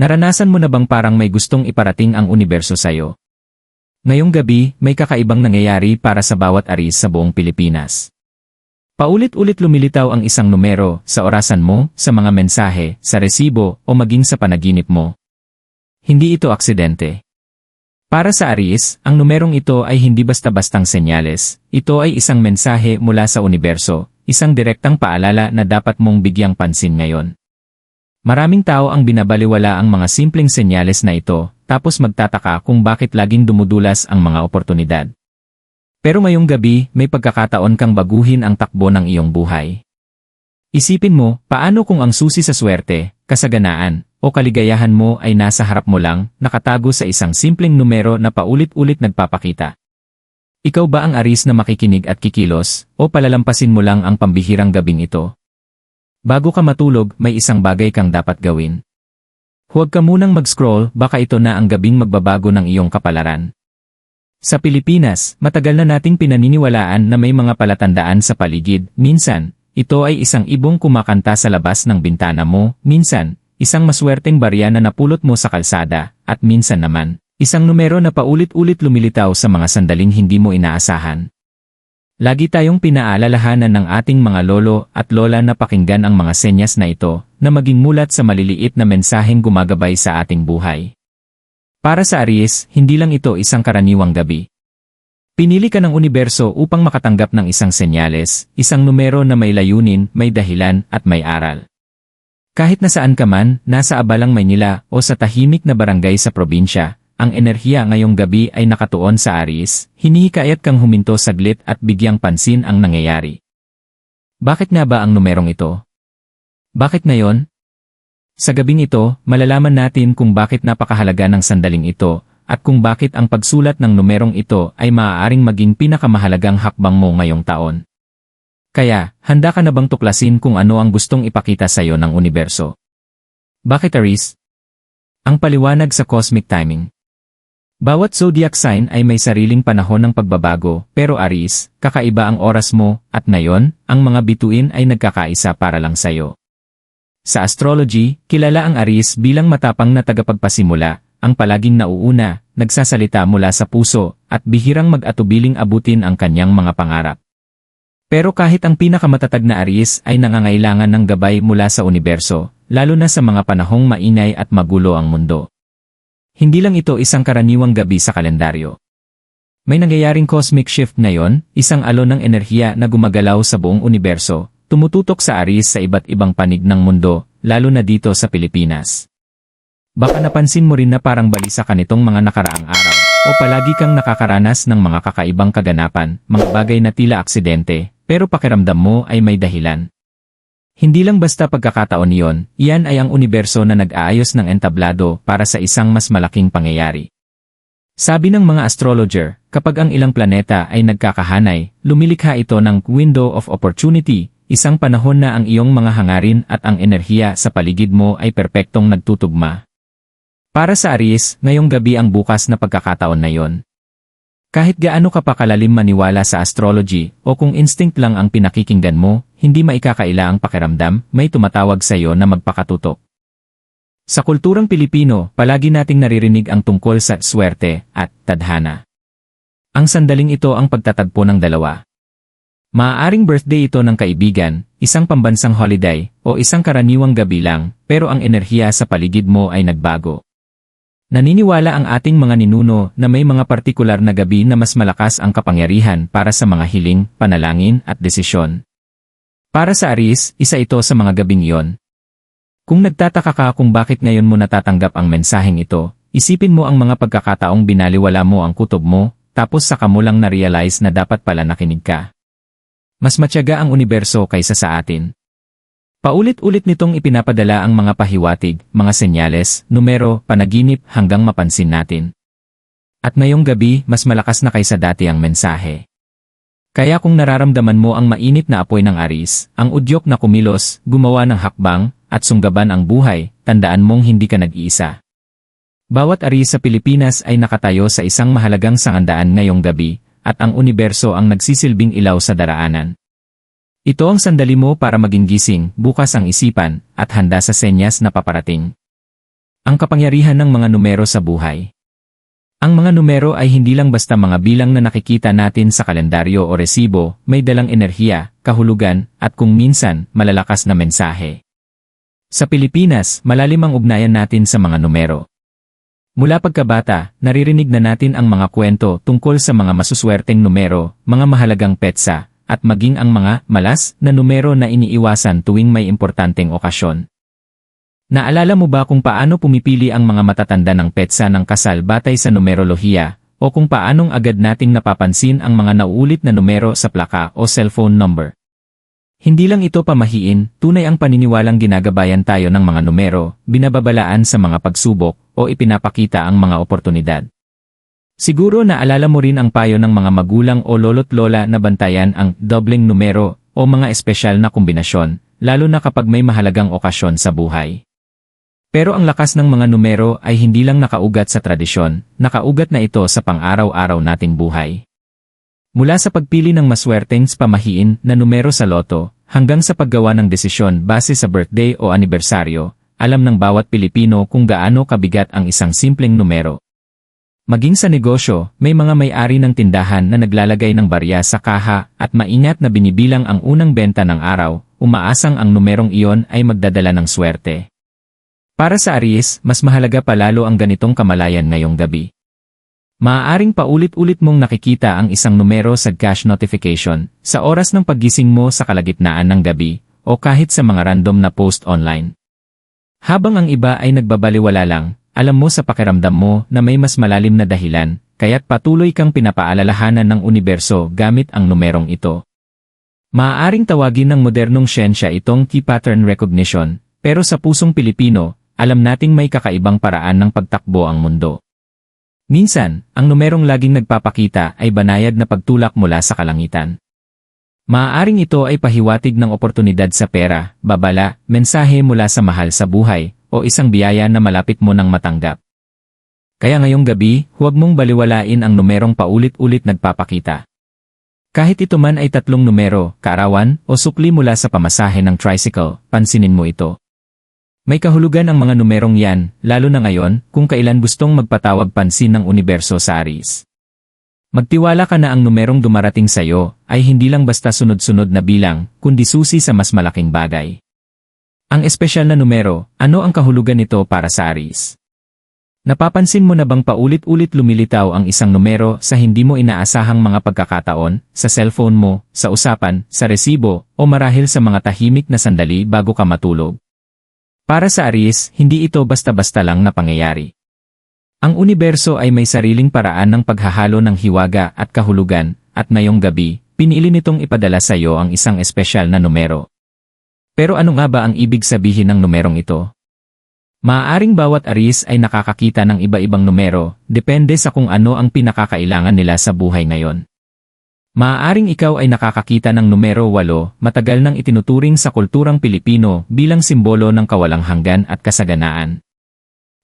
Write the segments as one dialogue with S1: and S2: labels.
S1: Naranasan mo na bang parang may gustong iparating ang universo sa'yo? Ngayong gabi, may kakaibang nangyayari para sa bawat aris sa buong Pilipinas. Paulit-ulit lumilitaw ang isang numero sa orasan mo, sa mga mensahe, sa resibo, o maging sa panaginip mo. Hindi ito aksidente. Para sa Aries, ang numerong ito ay hindi basta-bastang senyales. Ito ay isang mensahe mula sa universo, isang direktang paalala na dapat mong bigyang pansin ngayon. Maraming tao ang binabaliwala ang mga simpleng senyales na ito, tapos magtataka kung bakit laging dumudulas ang mga oportunidad. Pero ngayong gabi, may pagkakataon kang baguhin ang takbo ng iyong buhay. Isipin mo, paano kung ang susi sa swerte, kasaganaan, o kaligayahan mo ay nasa harap mo lang, nakatago sa isang simpleng numero na paulit-ulit nagpapakita. Ikaw ba ang aris na makikinig at kikilos, o palalampasin mo lang ang pambihirang gabing ito? Bago ka matulog, may isang bagay kang dapat gawin. Huwag ka munang mag-scroll, baka ito na ang gabing magbabago ng iyong kapalaran. Sa Pilipinas, matagal na nating pinaniniwalaan na may mga palatandaan sa paligid, minsan, ito ay isang ibong kumakanta sa labas ng bintana mo, minsan, isang maswerteng barya na napulot mo sa kalsada, at minsan naman, isang numero na paulit-ulit lumilitaw sa mga sandaling hindi mo inaasahan. Lagi tayong pinaalalahanan ng ating mga lolo at lola na pakinggan ang mga senyas na ito, na maging mulat sa maliliit na mensaheng gumagabay sa ating buhay. Para sa Aries, hindi lang ito isang karaniwang gabi. Pinili ka ng universo upang makatanggap ng isang senyales, isang numero na may layunin, may dahilan, at may aral. Kahit nasaan ka man, nasa Abalang Maynila o sa tahimik na barangay sa probinsya, ang enerhiya ngayong gabi ay nakatuon sa Aries, hinihikayat kang huminto saglit at bigyang pansin ang nangyayari. Bakit nga ba ang numerong ito? Bakit ngayon? Sa gabing ito, malalaman natin kung bakit napakahalaga ng sandaling ito, at kung bakit ang pagsulat ng numerong ito ay maaaring maging pinakamahalagang hakbang mo ngayong taon. Kaya, handa ka na bang tuklasin kung ano ang gustong ipakita sa iyo ng universo? Bakit Aries? Ang paliwanag sa cosmic timing. Bawat zodiac sign ay may sariling panahon ng pagbabago, pero Aries, kakaiba ang oras mo, at ngayon, ang mga bituin ay nagkakaisa para lang sa'yo. Sa astrology, kilala ang Aries bilang matapang na tagapagpasimula, ang palaging nauuna, nagsasalita mula sa puso, at bihirang mag-atubiling abutin ang kanyang mga pangarap. Pero kahit ang pinakamatatag na Aries ay nangangailangan ng gabay mula sa universo, lalo na sa mga panahong mainay at magulo ang mundo. Hindi lang ito isang karaniwang gabi sa kalendaryo. May nangyayaring cosmic shift ngayon, isang alon ng enerhiya na gumagalaw sa buong universo, tumututok sa Aries sa iba't ibang panig ng mundo, lalo na dito sa Pilipinas. Baka napansin mo rin na parang balisa ka nitong mga nakaraang araw, o palagi kang nakakaranas ng mga kakaibang kaganapan, mga bagay na tila aksidente, pero pakiramdam mo ay may dahilan. Hindi lang basta pagkakataon iyon, iyan ay ang universo na nag-aayos ng entablado para sa isang mas malaking pangyayari. Sabi ng mga astrologer, kapag ang ilang planeta ay nagkakahanay, lumilikha ito ng window of opportunity, isang panahon na ang iyong mga hangarin at ang enerhiya sa paligid mo ay perpektong nagtutugma. Para sa Aries, ngayong gabi ang bukas na pagkakataon na yon. Kahit gaano ka pa kalalim maniwala sa astrology o kung instinct lang ang pinakikinggan mo, hindi maikakaila ang pakiramdam, may tumatawag sa iyo na magpakatutok. Sa kulturang Pilipino, palagi nating naririnig ang tungkol sa swerte at tadhana. Ang sandaling ito ang pagtatagpo ng dalawa. Maaaring birthday ito ng kaibigan, isang pambansang holiday, o isang karaniwang gabi lang, pero ang enerhiya sa paligid mo ay nagbago. Naniniwala ang ating mga ninuno na may mga partikular na gabi na mas malakas ang kapangyarihan para sa mga hiling, panalangin at desisyon. Para sa Aris, isa ito sa mga gabing iyon. Kung nagtataka ka kung bakit ngayon mo natatanggap ang mensaheng ito, isipin mo ang mga pagkakataong binaliwala mo ang kutob mo, tapos saka mo lang na-realize na dapat pala nakinig ka. Mas matyaga ang universo kaysa sa atin. Paulit-ulit nitong ipinapadala ang mga pahiwatig, mga senyales, numero, panaginip hanggang mapansin natin. At ngayong gabi, mas malakas na kaysa dati ang mensahe. Kaya kung nararamdaman mo ang mainit na apoy ng aris, ang udyok na kumilos, gumawa ng hakbang, at sunggaban ang buhay, tandaan mong hindi ka nag-iisa. Bawat aris sa Pilipinas ay nakatayo sa isang mahalagang sangandaan ngayong gabi, at ang universo ang nagsisilbing ilaw sa daraanan. Ito ang sandali mo para maging gising, bukas ang isipan, at handa sa senyas na paparating. Ang kapangyarihan ng mga numero sa buhay. Ang mga numero ay hindi lang basta mga bilang na nakikita natin sa kalendaryo o resibo, may dalang enerhiya, kahulugan, at kung minsan, malalakas na mensahe. Sa Pilipinas, malalim ang ugnayan natin sa mga numero. Mula pagkabata, naririnig na natin ang mga kwento tungkol sa mga masuswerteng numero, mga mahalagang petsa, at maging ang mga malas na numero na iniiwasan tuwing may importanteng okasyon. Naalala mo ba kung paano pumipili ang mga matatanda ng petsa ng kasal batay sa numerolohiya, o kung paanong agad nating napapansin ang mga nauulit na numero sa plaka o cellphone number? Hindi lang ito pamahiin, tunay ang paniniwalang ginagabayan tayo ng mga numero, binababalaan sa mga pagsubok, o ipinapakita ang mga oportunidad. Siguro naalala mo rin ang payo ng mga magulang o lolo't lola na bantayan ang dobleng numero o mga espesyal na kombinasyon, lalo na kapag may mahalagang okasyon sa buhay. Pero ang lakas ng mga numero ay hindi lang nakaugat sa tradisyon, nakaugat na ito sa pang-araw-araw nating buhay. Mula sa pagpili ng maswerteng pamahiin na numero sa loto, hanggang sa paggawa ng desisyon base sa birthday o anibersaryo, alam ng bawat Pilipino kung gaano kabigat ang isang simpleng numero. Maging sa negosyo, may mga may-ari ng tindahan na naglalagay ng barya sa kaha at maingat na binibilang ang unang benta ng araw, umaasang ang numerong iyon ay magdadala ng swerte. Para sa Aries, mas mahalaga palalo ang ganitong kamalayan ngayong gabi. Maaaring paulit-ulit mong nakikita ang isang numero sa cash notification sa oras ng paggising mo sa kalagitnaan ng gabi o kahit sa mga random na post online. Habang ang iba ay nagbabaliwala lang, alam mo sa pakiramdam mo na may mas malalim na dahilan, kaya't patuloy kang pinapaalalahanan ng universo gamit ang numerong ito. Maaaring tawagin ng modernong siyensya itong key pattern recognition, pero sa pusong Pilipino, alam nating may kakaibang paraan ng pagtakbo ang mundo. Minsan, ang numerong laging nagpapakita ay banayad na pagtulak mula sa kalangitan. Maaaring ito ay pahiwatig ng oportunidad sa pera, babala, mensahe mula sa mahal sa buhay, o isang biyaya na malapit mo nang matanggap. Kaya ngayong gabi, huwag mong baliwalain ang numerong paulit-ulit nagpapakita. Kahit ito man ay tatlong numero, kaarawan, o sukli mula sa pamasahe ng tricycle, pansinin mo ito. May kahulugan ang mga numerong yan, lalo na ngayon, kung kailan gustong magpatawag pansin ng universo sa Aries. Magtiwala ka na ang numerong dumarating sa iyo ay hindi lang basta sunod-sunod na bilang, kundi susi sa mas malaking bagay. Ang espesyal na numero, ano ang kahulugan nito para sa Aries? Napapansin mo na bang paulit-ulit lumilitaw ang isang numero sa hindi mo inaasahang mga pagkakataon, sa cellphone mo, sa usapan, sa resibo, o marahil sa mga tahimik na sandali bago ka matulog? Para sa Aries, hindi ito basta-basta lang na pangyayari. Ang universo ay may sariling paraan ng paghahalo ng hiwaga at kahulugan, at ngayong gabi, pinili nitong ipadala sa iyo ang isang espesyal na numero. Pero ano nga ba ang ibig sabihin ng numerong ito? Maaaring bawat Aries ay nakakakita ng iba-ibang numero, depende sa kung ano ang pinakakailangan nila sa buhay ngayon. Maaaring ikaw ay nakakakita ng numero 8, matagal nang itinuturing sa kulturang Pilipino bilang simbolo ng kawalang hanggan at kasaganaan.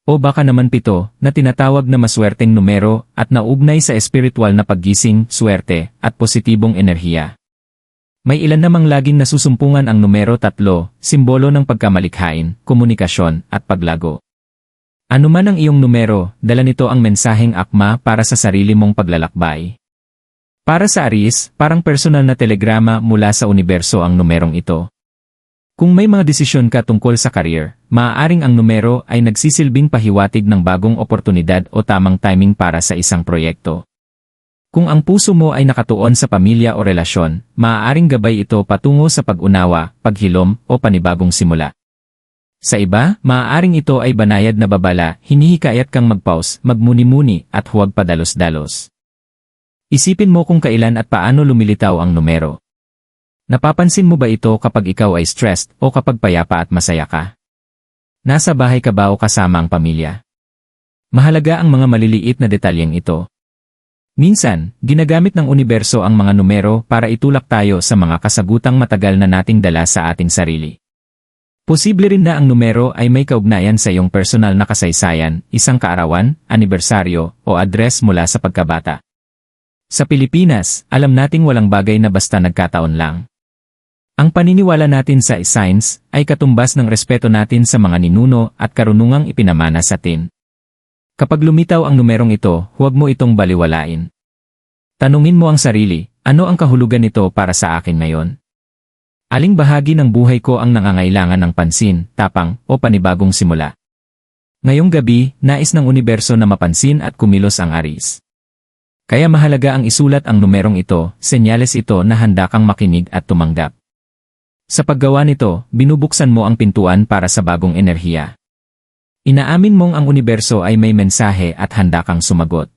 S1: O baka naman pito, na tinatawag na maswerteng numero at naugnay sa espiritual na paggising, swerte, at positibong enerhiya. May ilan namang laging nasusumpungan ang numero 3, simbolo ng pagkamalikhain, komunikasyon, at paglago. Ano man ang iyong numero, dala nito ang mensaheng akma para sa sarili mong paglalakbay. Para sa Aries, parang personal na telegrama mula sa universo ang numerong ito. Kung may mga desisyon ka tungkol sa career, maaaring ang numero ay nagsisilbing pahiwatig ng bagong oportunidad o tamang timing para sa isang proyekto. Kung ang puso mo ay nakatuon sa pamilya o relasyon, maaaring gabay ito patungo sa pag-unawa, paghilom, o panibagong simula. Sa iba, maaaring ito ay banayad na babala, hinihikayat kang mag-pause, magmuni-muni, at huwag padalos-dalos. Isipin mo kung kailan at paano lumilitaw ang numero. Napapansin mo ba ito kapag ikaw ay stressed o kapag payapa at masaya ka? Nasa bahay ka ba o kasama ang pamilya? Mahalaga ang mga maliliit na detalyeng ito. Minsan, ginagamit ng universo ang mga numero para itulak tayo sa mga kasagutang matagal na nating dala sa ating sarili. Posible rin na ang numero ay may kaugnayan sa iyong personal na kasaysayan, isang kaarawan, anibersaryo, o address mula sa pagkabata. Sa Pilipinas, alam nating walang bagay na basta nagkataon lang. Ang paniniwala natin sa signs ay katumbas ng respeto natin sa mga ninuno at karunungang ipinamana sa atin. Kapag lumitaw ang numerong ito, huwag mo itong baliwalain. Tanungin mo ang sarili, ano ang kahulugan nito para sa akin ngayon? Aling bahagi ng buhay ko ang nangangailangan ng pansin, tapang, o panibagong simula? Ngayong gabi, nais ng universo na mapansin at kumilos ang Aris. Kaya mahalaga ang isulat ang numerong ito, senyales ito na handa kang makinig at tumanggap. Sa paggawa nito, binubuksan mo ang pintuan para sa bagong enerhiya. Inaamin mong ang universo ay may mensahe at handa kang sumagot.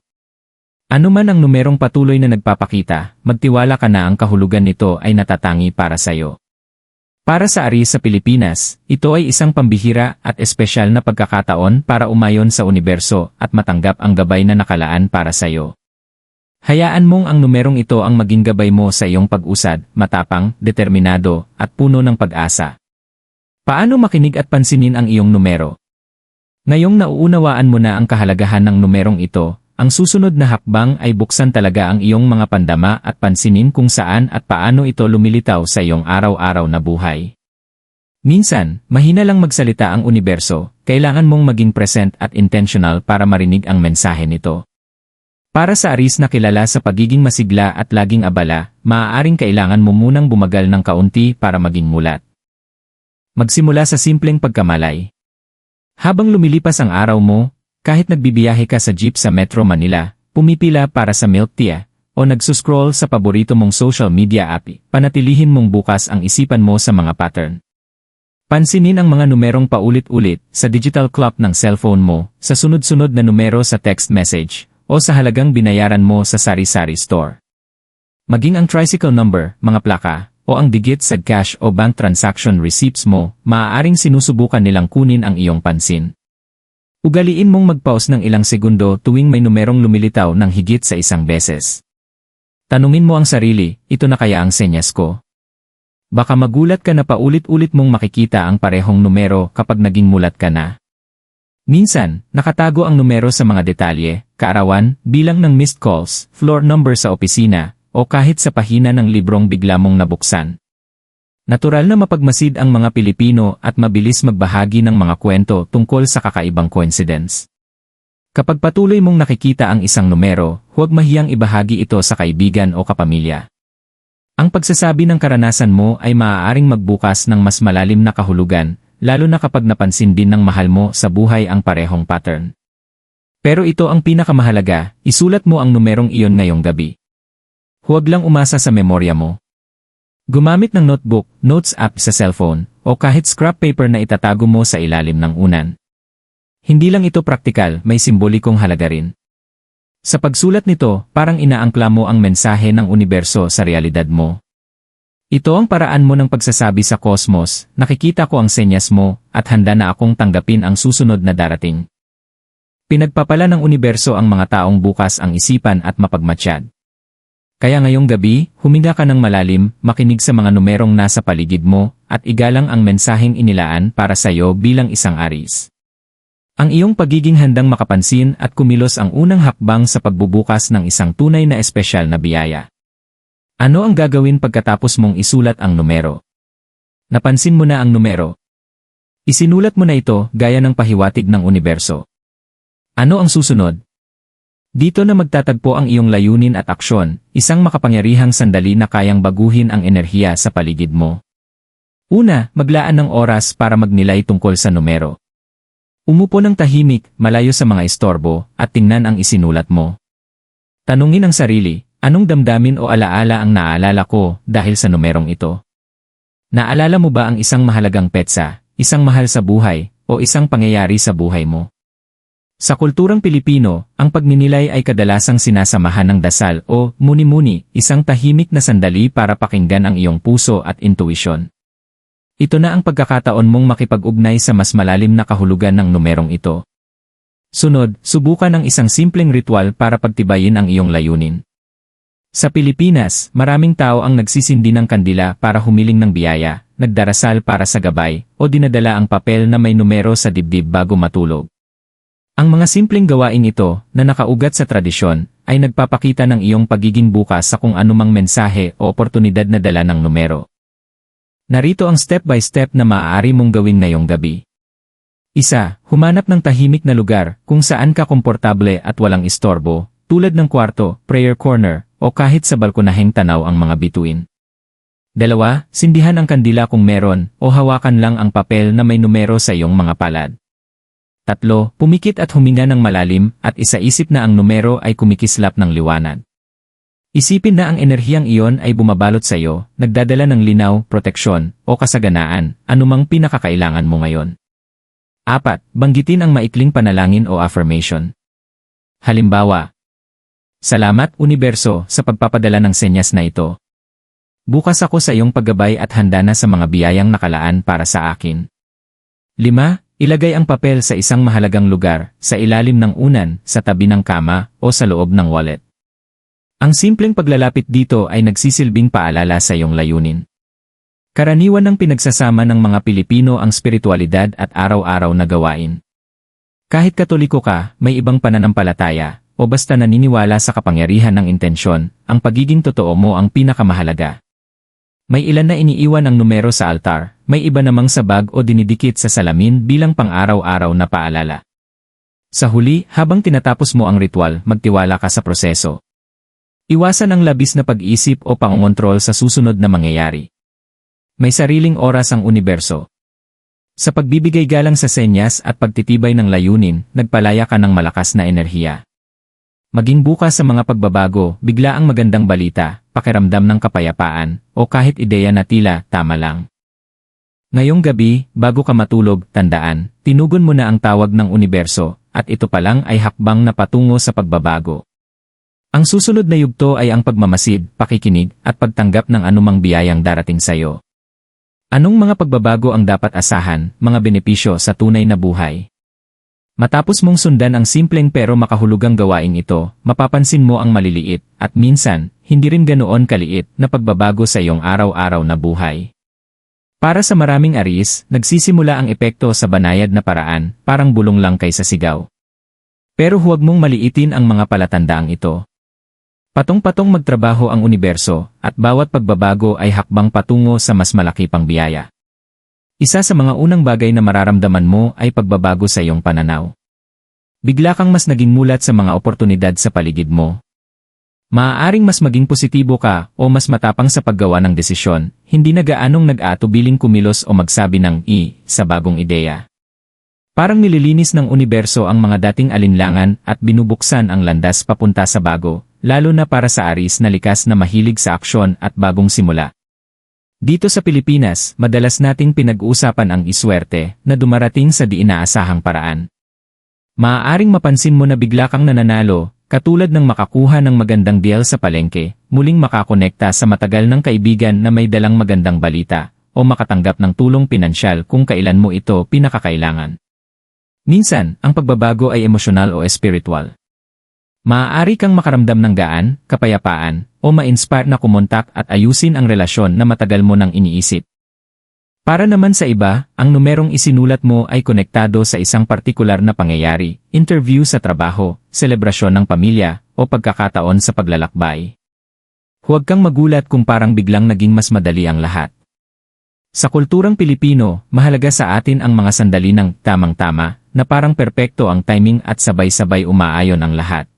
S1: Ano man ang numerong patuloy na nagpapakita, magtiwala ka na ang kahulugan nito ay natatangi para sa iyo. Para sa Ari sa Pilipinas, ito ay isang pambihira at espesyal na pagkakataon para umayon sa universo at matanggap ang gabay na nakalaan para sa iyo. Hayaan mong ang numerong ito ang maging gabay mo sa iyong pag-usad, matapang, determinado, at puno ng pag-asa. Paano makinig at pansinin ang iyong numero? Ngayong nauunawaan mo na ang kahalagahan ng numerong ito, ang susunod na hakbang ay buksan talaga ang iyong mga pandama at pansinin kung saan at paano ito lumilitaw sa iyong araw-araw na buhay. Minsan, mahina lang magsalita ang universo, kailangan mong maging present at intentional para marinig ang mensahe nito. Para sa aris na kilala sa pagiging masigla at laging abala, maaaring kailangan mo munang bumagal ng kaunti para maging mulat. Magsimula sa simpleng pagkamalay. Habang lumilipas ang araw mo, kahit nagbibiyahe ka sa jeep sa Metro Manila, pumipila para sa milk tea, o nagsuscroll sa paborito mong social media app, panatilihin mong bukas ang isipan mo sa mga pattern. Pansinin ang mga numerong paulit-ulit sa digital clock ng cellphone mo, sa sunod-sunod na numero sa text message, o sa halagang binayaran mo sa sari-sari store. Maging ang tricycle number, mga plaka, o ang digit sa cash o bank transaction receipts mo, maaaring sinusubukan nilang kunin ang iyong pansin. Ugaliin mong mag-pause ng ilang segundo tuwing may numerong lumilitaw ng higit sa isang beses. Tanungin mo ang sarili, ito na kaya ang senyas ko? Baka magulat ka na paulit-ulit mong makikita ang parehong numero kapag naging mulat ka na. Minsan, nakatago ang numero sa mga detalye, kaarawan, bilang ng missed calls, floor number sa opisina, o kahit sa pahina ng librong bigla mong nabuksan. Natural na mapagmasid ang mga Pilipino at mabilis magbahagi ng mga kwento tungkol sa kakaibang coincidence. Kapag patuloy mong nakikita ang isang numero, huwag mahiyang ibahagi ito sa kaibigan o kapamilya. Ang pagsasabi ng karanasan mo ay maaaring magbukas ng mas malalim na kahulugan, lalo na kapag napansin din ng mahal mo sa buhay ang parehong pattern. Pero ito ang pinakamahalaga, isulat mo ang numerong iyon ngayong gabi. Huwag lang umasa sa memorya mo. Gumamit ng notebook, notes app sa cellphone, o kahit scrap paper na itatago mo sa ilalim ng unan. Hindi lang ito praktikal, may simbolikong halaga rin. Sa pagsulat nito, parang inaangkla mo ang mensahe ng universo sa realidad mo. Ito ang paraan mo ng pagsasabi sa kosmos, nakikita ko ang senyas mo, at handa na akong tanggapin ang susunod na darating. Pinagpapala ng universo ang mga taong bukas ang isipan at mapagmatsyad. Kaya ngayong gabi, huminga ka ng malalim, makinig sa mga numerong nasa paligid mo, at igalang ang mensaheng inilaan para sa iyo bilang isang aris. Ang iyong pagiging handang makapansin at kumilos ang unang hakbang sa pagbubukas ng isang tunay na espesyal na biyaya. Ano ang gagawin pagkatapos mong isulat ang numero? Napansin mo na ang numero. Isinulat mo na ito gaya ng pahiwatig ng universo. Ano ang susunod? Dito na magtatagpo ang iyong layunin at aksyon, isang makapangyarihang sandali na kayang baguhin ang enerhiya sa paligid mo. Una, maglaan ng oras para magnilay tungkol sa numero. Umupo ng tahimik, malayo sa mga istorbo, at tingnan ang isinulat mo. Tanungin ang sarili, Anong damdamin o alaala ang naaalala ko dahil sa numerong ito? Naalala mo ba ang isang mahalagang petsa, isang mahal sa buhay, o isang pangyayari sa buhay mo? Sa kulturang Pilipino, ang pagninilay ay kadalasang sinasamahan ng dasal o muni-muni, isang tahimik na sandali para pakinggan ang iyong puso at intuisyon. Ito na ang pagkakataon mong makipag-ugnay sa mas malalim na kahulugan ng numerong ito. Sunod, subukan ang isang simpleng ritual para pagtibayin ang iyong layunin. Sa Pilipinas, maraming tao ang nagsisindi ng kandila para humiling ng biyaya, nagdarasal para sa gabay, o dinadala ang papel na may numero sa dibdib bago matulog. Ang mga simpleng gawain ito, na nakaugat sa tradisyon, ay nagpapakita ng iyong pagiging bukas sa kung anumang mensahe o oportunidad na dala ng numero. Narito ang step-by-step na maaari mong gawin ngayong gabi. Isa, humanap ng tahimik na lugar kung saan ka komportable at walang istorbo, tulad ng kwarto, prayer corner, o kahit sa balkonaheng tanaw ang mga bituin. Dalawa, sindihan ang kandila kung meron o hawakan lang ang papel na may numero sa iyong mga palad. Tatlo, pumikit at huminga ng malalim at isaisip na ang numero ay kumikislap ng liwanag. Isipin na ang enerhiyang iyon ay bumabalot sa iyo, nagdadala ng linaw, proteksyon, o kasaganaan, anumang pinakakailangan mo ngayon. Apat, banggitin ang maikling panalangin o affirmation. Halimbawa, Salamat, Universo, sa pagpapadala ng senyas na ito. Bukas ako sa iyong paggabay at handa na sa mga biyayang nakalaan para sa akin. 5. Ilagay ang papel sa isang mahalagang lugar, sa ilalim ng unan, sa tabi ng kama, o sa loob ng wallet. Ang simpleng paglalapit dito ay nagsisilbing paalala sa iyong layunin. Karaniwan ng pinagsasama ng mga Pilipino ang spiritualidad at araw-araw na gawain. Kahit katoliko ka, may ibang pananampalataya, o basta naniniwala sa kapangyarihan ng intensyon, ang pagiging totoo mo ang pinakamahalaga. May ilan na iniiwan ang numero sa altar, may iba namang sa bag o dinidikit sa salamin bilang pang-araw-araw na paalala. Sa huli, habang tinatapos mo ang ritual, magtiwala ka sa proseso. Iwasan ang labis na pag-isip o pangontrol sa susunod na mangyayari. May sariling oras ang universo. Sa pagbibigay galang sa senyas at pagtitibay ng layunin, nagpalaya ka ng malakas na enerhiya. Maging bukas sa mga pagbabago, bigla ang magandang balita, pakiramdam ng kapayapaan, o kahit ideya na tila tama lang. Ngayong gabi, bago ka matulog, tandaan, tinugon mo na ang tawag ng universo, at ito pa lang ay hakbang na patungo sa pagbabago. Ang susunod na yugto ay ang pagmamasid, pakikinig, at pagtanggap ng anumang biyayang darating sa iyo. Anong mga pagbabago ang dapat asahan, mga benepisyo sa tunay na buhay? Matapos mong sundan ang simpleng pero makahulugang gawain ito, mapapansin mo ang maliliit, at minsan, hindi rin ganoon kaliit na pagbabago sa iyong araw-araw na buhay. Para sa maraming aris, nagsisimula ang epekto sa banayad na paraan, parang bulong lang kaysa sigaw. Pero huwag mong maliitin ang mga palatandaang ito. Patong-patong magtrabaho ang universo, at bawat pagbabago ay hakbang patungo sa mas malaki pang biyaya. Isa sa mga unang bagay na mararamdaman mo ay pagbabago sa iyong pananaw. Bigla kang mas naging mulat sa mga oportunidad sa paligid mo. Maaaring mas maging positibo ka o mas matapang sa paggawa ng desisyon, hindi na gaanong nag-aatubiling kumilos o magsabi ng i sa bagong ideya. Parang nililinis ng universo ang mga dating alinlangan at binubuksan ang landas papunta sa bago, lalo na para sa aris na likas na mahilig sa aksyon at bagong simula. Dito sa Pilipinas, madalas nating pinag-uusapan ang iswerte na dumarating sa di inaasahang paraan. Maaaring mapansin mo na bigla kang nananalo, katulad ng makakuha ng magandang deal sa palengke, muling makakonekta sa matagal ng kaibigan na may dalang magandang balita, o makatanggap ng tulong pinansyal kung kailan mo ito pinakakailangan. Minsan, ang pagbabago ay emosyonal o espiritual. Maaari kang makaramdam ng gaan, kapayapaan, o ma-inspire na kumontak at ayusin ang relasyon na matagal mo nang iniisip. Para naman sa iba, ang numerong isinulat mo ay konektado sa isang partikular na pangyayari, interview sa trabaho, selebrasyon ng pamilya, o pagkakataon sa paglalakbay. Huwag kang magulat kung parang biglang naging mas madali ang lahat. Sa kulturang Pilipino, mahalaga sa atin ang mga sandali ng tamang-tama, na parang perpekto ang timing at sabay-sabay umaayon ang lahat.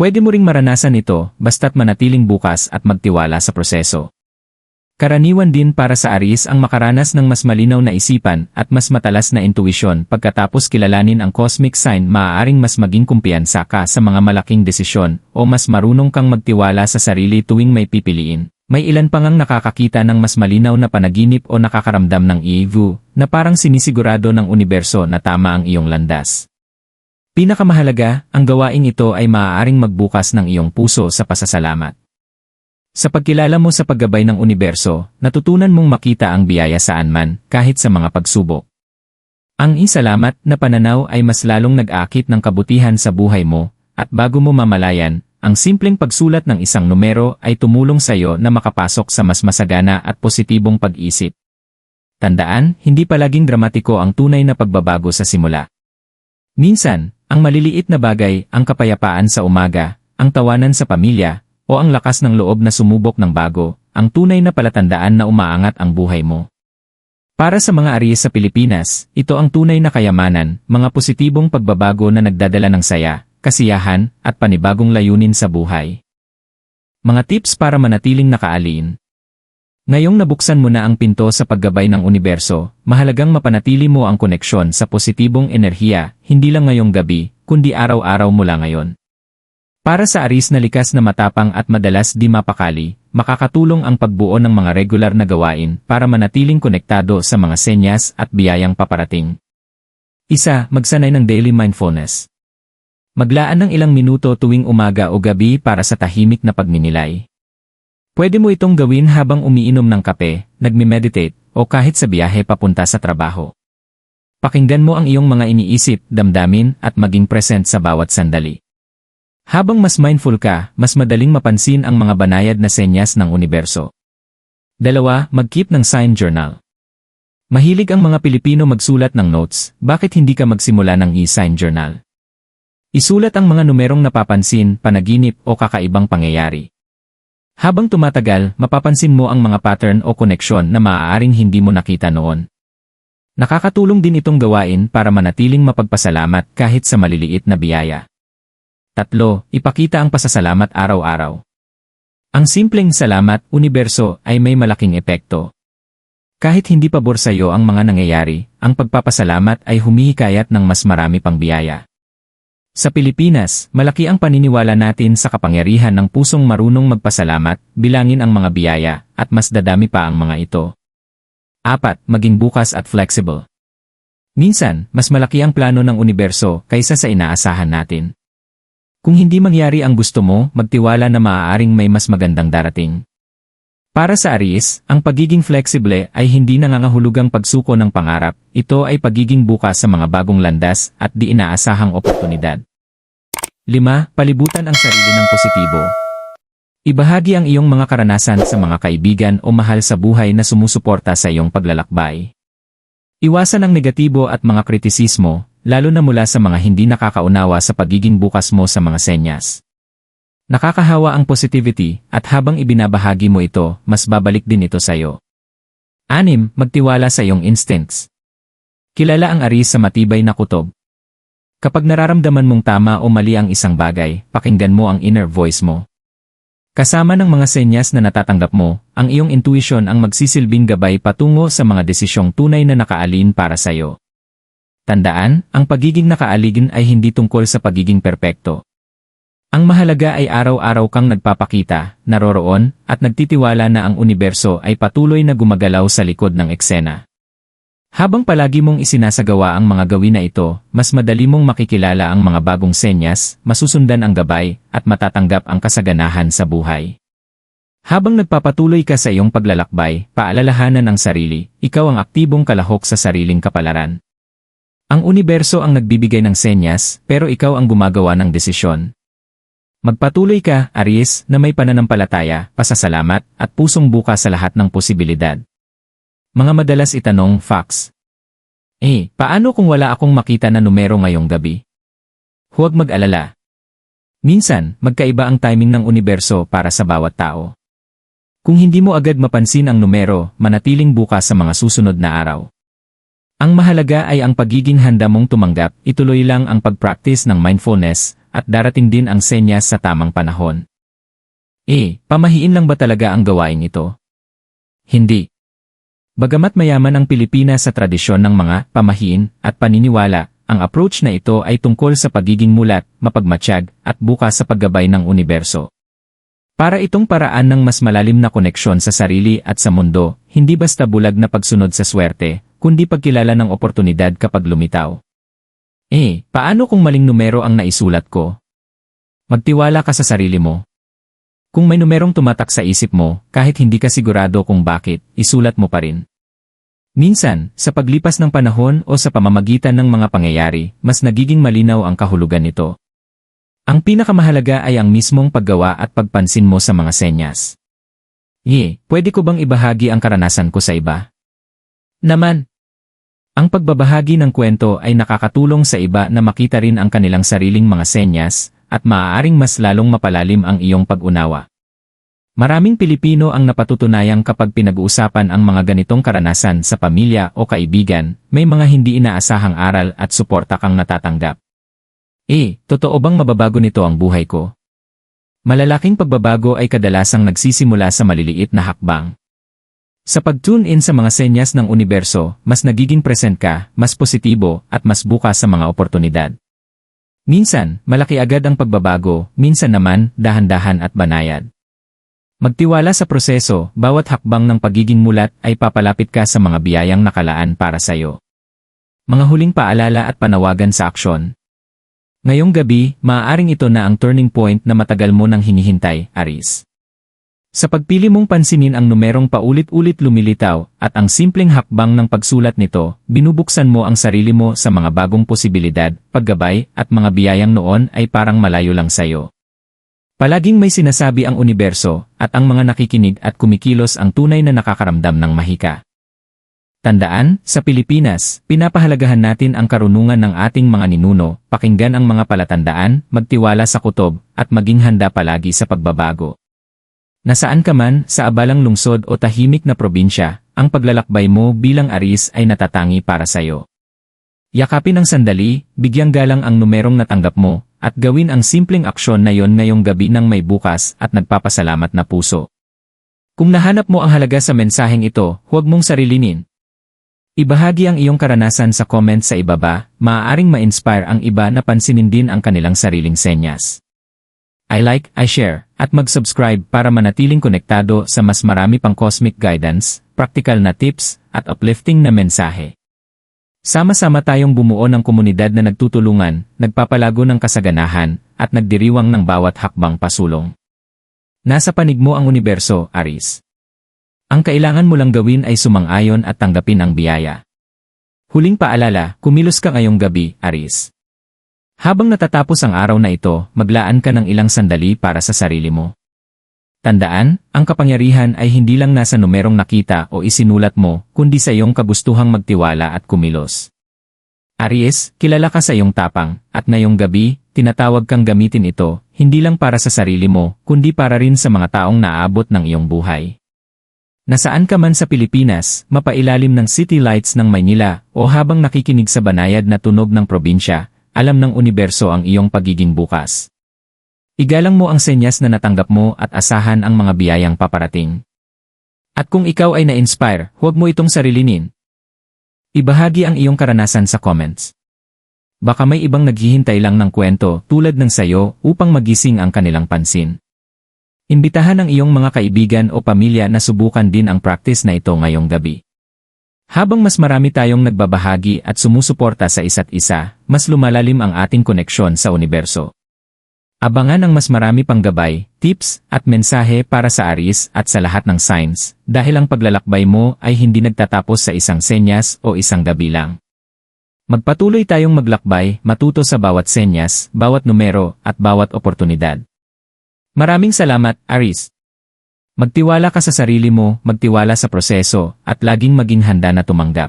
S1: Pwede mo ring maranasan ito basta't manatiling bukas at magtiwala sa proseso. Karaniwan din para sa Aris ang makaranas ng mas malinaw na isipan at mas matalas na intuisyon pagkatapos kilalanin ang cosmic sign maaaring mas maging kumpiyansa ka sa mga malaking desisyon o mas marunong kang magtiwala sa sarili tuwing may pipiliin. May ilan pang ang nakakakita ng mas malinaw na panaginip o nakakaramdam ng EVU na parang sinisigurado ng universo na tama ang iyong landas. Pinakamahalaga, ang gawaing ito ay maaaring magbukas ng iyong puso sa pasasalamat. Sa pagkilala mo sa paggabay ng universo, natutunan mong makita ang biyaya saan man, kahit sa mga pagsubok. Ang isalamat na pananaw ay mas lalong nag-akit ng kabutihan sa buhay mo, at bago mo mamalayan, ang simpleng pagsulat ng isang numero ay tumulong sa iyo na makapasok sa mas masagana at positibong pag-isip. Tandaan, hindi palaging dramatiko ang tunay na pagbabago sa simula. Minsan, ang maliliit na bagay, ang kapayapaan sa umaga, ang tawanan sa pamilya, o ang lakas ng loob na sumubok ng bago, ang tunay na palatandaan na umaangat ang buhay mo. Para sa mga Aries sa Pilipinas, ito ang tunay na kayamanan, mga positibong pagbabago na nagdadala ng saya, kasiyahan, at panibagong layunin sa buhay. Mga tips para manatiling nakaalin. Ngayong nabuksan mo na ang pinto sa paggabay ng universo, mahalagang mapanatili mo ang koneksyon sa positibong enerhiya, hindi lang ngayong gabi, kundi araw-araw mula ngayon. Para sa aris na likas na matapang at madalas di mapakali, makakatulong ang pagbuo ng mga regular na gawain para manatiling konektado sa mga senyas at biyayang paparating. Isa, magsanay ng daily mindfulness. Maglaan ng ilang minuto tuwing umaga o gabi para sa tahimik na pagninilay. Pwede mo itong gawin habang umiinom ng kape, nagme-meditate, o kahit sa biyahe papunta sa trabaho. Pakinggan mo ang iyong mga iniisip, damdamin, at maging present sa bawat sandali. Habang mas mindful ka, mas madaling mapansin ang mga banayad na senyas ng universo. Dalawa, mag-keep ng sign journal. Mahilig ang mga Pilipino magsulat ng notes, bakit hindi ka magsimula ng e-sign journal? Isulat ang mga numerong napapansin, panaginip o kakaibang pangyayari. Habang tumatagal, mapapansin mo ang mga pattern o koneksyon na maaaring hindi mo nakita noon. Nakakatulong din itong gawain para manatiling mapagpasalamat kahit sa maliliit na biyaya. Tatlo, ipakita ang pasasalamat araw-araw. Ang simpleng salamat, universo, ay may malaking epekto. Kahit hindi pabor sa iyo ang mga nangyayari, ang pagpapasalamat ay humihikayat ng mas marami pang biyaya. Sa Pilipinas, malaki ang paniniwala natin sa kapangyarihan ng pusong marunong magpasalamat, bilangin ang mga biyaya, at mas dadami pa ang mga ito. Apat, maging bukas at flexible. Minsan, mas malaki ang plano ng universo kaysa sa inaasahan natin. Kung hindi mangyari ang gusto mo, magtiwala na maaaring may mas magandang darating. Para sa Aries, ang pagiging flexible ay hindi nangangahulugang pagsuko ng pangarap, ito ay pagiging bukas sa mga bagong landas at di inaasahang oportunidad. 5. Palibutan ang sarili ng positibo. Ibahagi ang iyong mga karanasan sa mga kaibigan o mahal sa buhay na sumusuporta sa iyong paglalakbay. Iwasan ang negatibo at mga kritisismo, lalo na mula sa mga hindi nakakaunawa sa pagiging bukas mo sa mga senyas. Nakakahawa ang positivity at habang ibinabahagi mo ito, mas babalik din ito sa iyo. Anim, magtiwala sa iyong instincts. Kilala ang aris sa matibay na kutob. Kapag nararamdaman mong tama o mali ang isang bagay, pakinggan mo ang inner voice mo. Kasama ng mga senyas na natatanggap mo, ang iyong intuition ang magsisilbing gabay patungo sa mga desisyong tunay na nakaalin para sa iyo. Tandaan, ang pagiging nakaaligin ay hindi tungkol sa pagiging perpekto. Ang mahalaga ay araw-araw kang nagpapakita, naroroon, at nagtitiwala na ang universo ay patuloy na gumagalaw sa likod ng eksena. Habang palagi mong isinasagawa ang mga gawin na ito, mas madali mong makikilala ang mga bagong senyas, masusundan ang gabay, at matatanggap ang kasaganahan sa buhay. Habang nagpapatuloy ka sa iyong paglalakbay, paalalahanan ang sarili, ikaw ang aktibong kalahok sa sariling kapalaran. Ang universo ang nagbibigay ng senyas, pero ikaw ang gumagawa ng desisyon. Magpatuloy ka, Aries, na may pananampalataya, pasasalamat, at pusong buka sa lahat ng posibilidad. Mga madalas itanong, Fox. Eh, paano kung wala akong makita na numero ngayong gabi? Huwag mag-alala. Minsan, magkaiba ang timing ng universo para sa bawat tao. Kung hindi mo agad mapansin ang numero, manatiling bukas sa mga susunod na araw. Ang mahalaga ay ang pagiging handa mong tumanggap, ituloy lang ang pag-practice ng mindfulness, at darating din ang senyas sa tamang panahon. Eh, pamahiin lang ba talaga ang gawain ito? Hindi. Bagamat mayaman ang Pilipinas sa tradisyon ng mga pamahiin at paniniwala, ang approach na ito ay tungkol sa pagiging mulat, mapagmatsyag, at bukas sa paggabay ng universo. Para itong paraan ng mas malalim na koneksyon sa sarili at sa mundo, hindi basta bulag na pagsunod sa swerte, kundi pagkilala ng oportunidad kapag lumitaw. Eh, paano kung maling numero ang naisulat ko? Magtiwala ka sa sarili mo. Kung may numerong tumatak sa isip mo, kahit hindi ka sigurado kung bakit, isulat mo pa rin. Minsan, sa paglipas ng panahon o sa pamamagitan ng mga pangyayari, mas nagiging malinaw ang kahulugan nito. Ang pinakamahalaga ay ang mismong paggawa at pagpansin mo sa mga senyas. Ye, pwede ko bang ibahagi ang karanasan ko sa iba? Naman, ang pagbabahagi ng kwento ay nakakatulong sa iba na makita rin ang kanilang sariling mga senyas, at maaaring mas lalong mapalalim ang iyong pag-unawa. Maraming Pilipino ang napatutunayang kapag pinag-uusapan ang mga ganitong karanasan sa pamilya o kaibigan, may mga hindi inaasahang aral at suporta kang natatanggap. Eh, totoo bang mababago nito ang buhay ko? Malalaking pagbabago ay kadalasang nagsisimula sa maliliit na hakbang. Sa pag-tune in sa mga senyas ng universo, mas nagiging present ka, mas positibo, at mas bukas sa mga oportunidad. Minsan, malaki agad ang pagbabago, minsan naman, dahan-dahan at banayad. Magtiwala sa proseso, bawat hakbang ng pagiging mulat ay papalapit ka sa mga biyayang nakalaan para sa'yo. Mga huling paalala at panawagan sa aksyon. Ngayong gabi, maaaring ito na ang turning point na matagal mo nang hinihintay, Aris. Sa pagpili mong pansinin ang numerong paulit-ulit lumilitaw at ang simpleng hakbang ng pagsulat nito, binubuksan mo ang sarili mo sa mga bagong posibilidad, paggabay, at mga biyayang noon ay parang malayo lang sayo. Palaging may sinasabi ang universo at ang mga nakikinig at kumikilos ang tunay na nakakaramdam ng mahika. Tandaan, sa Pilipinas, pinapahalagahan natin ang karunungan ng ating mga ninuno, pakinggan ang mga palatandaan, magtiwala sa kutob, at maging handa palagi sa pagbabago. Nasaan ka man, sa abalang lungsod o tahimik na probinsya, ang paglalakbay mo bilang aris ay natatangi para sayo. Yakapin ang sandali, bigyang galang ang numerong natanggap mo, at gawin ang simpleng aksyon na yon ngayong gabi ng may bukas at nagpapasalamat na puso. Kung nahanap mo ang halaga sa mensaheng ito, huwag mong sarilinin. Ibahagi ang iyong karanasan sa comment sa ibaba, maaaring ma-inspire ang iba na pansinin din ang kanilang sariling senyas. I like, I share, at mag-subscribe para manatiling konektado sa mas marami pang cosmic guidance, practical na tips, at uplifting na mensahe. Sama-sama tayong bumuo ng komunidad na nagtutulungan, nagpapalago ng kasaganahan, at nagdiriwang ng bawat hakbang pasulong. Nasa panig mo ang universo, Aris. Ang kailangan mo lang gawin ay sumang-ayon at tanggapin ang biyaya. Huling paalala, kumilos ka ngayong gabi, Aris. Habang natatapos ang araw na ito, maglaan ka ng ilang sandali para sa sarili mo. Tandaan, ang kapangyarihan ay hindi lang nasa numerong nakita o isinulat mo, kundi sa iyong kagustuhang magtiwala at kumilos. Aries, kilala ka sa iyong tapang, at ngayong gabi, tinatawag kang gamitin ito, hindi lang para sa sarili mo, kundi para rin sa mga taong naabot ng iyong buhay. Nasaan ka man sa Pilipinas, mapailalim ng city lights ng Maynila, o habang nakikinig sa banayad na tunog ng probinsya, alam ng universo ang iyong pagiging bukas. Igalang mo ang senyas na natanggap mo at asahan ang mga biyayang paparating. At kung ikaw ay na-inspire, huwag mo itong sarilinin. Ibahagi ang iyong karanasan sa comments. Baka may ibang naghihintay lang ng kwento tulad ng sayo upang magising ang kanilang pansin. Imbitahan ang iyong mga kaibigan o pamilya na subukan din ang practice na ito ngayong gabi. Habang mas marami tayong nagbabahagi at sumusuporta sa isa't isa, mas lumalalim ang ating koneksyon sa universo. Abangan ang mas marami pang gabay, tips, at mensahe para sa Aris at sa lahat ng signs, dahil ang paglalakbay mo ay hindi nagtatapos sa isang senyas o isang gabi lang. Magpatuloy tayong maglakbay, matuto sa bawat senyas, bawat numero, at bawat oportunidad. Maraming salamat, Aris. Magtiwala ka sa sarili mo, magtiwala sa proseso, at laging maging handa na tumanggap.